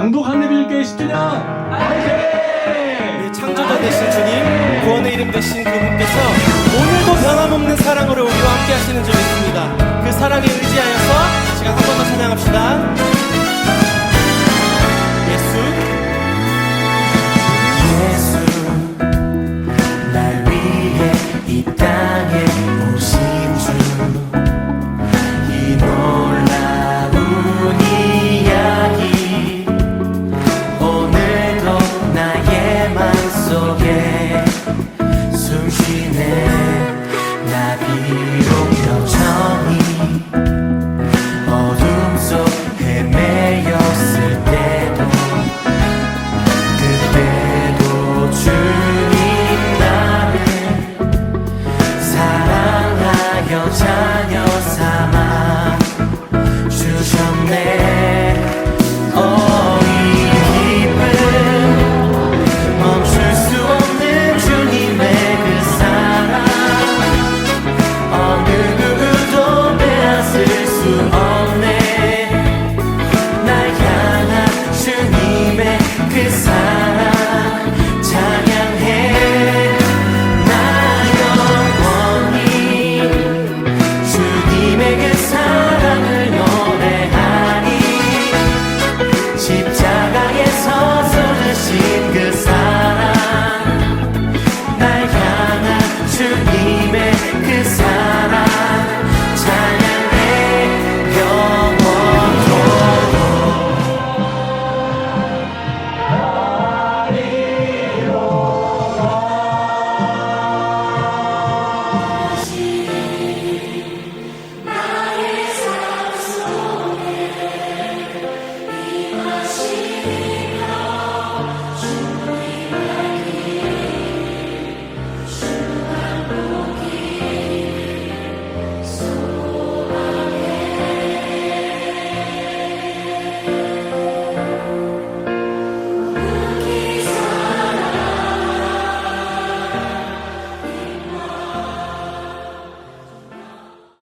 강북 한대빌교회 10주년 화이팅! 네, 창조자 되신 주님, 구원의 이름 되신 그분께서 오늘도 변함없는 사랑으로 우리와 함께 하시는 줄 믿습니다. 그 사랑에 의 you. que sai.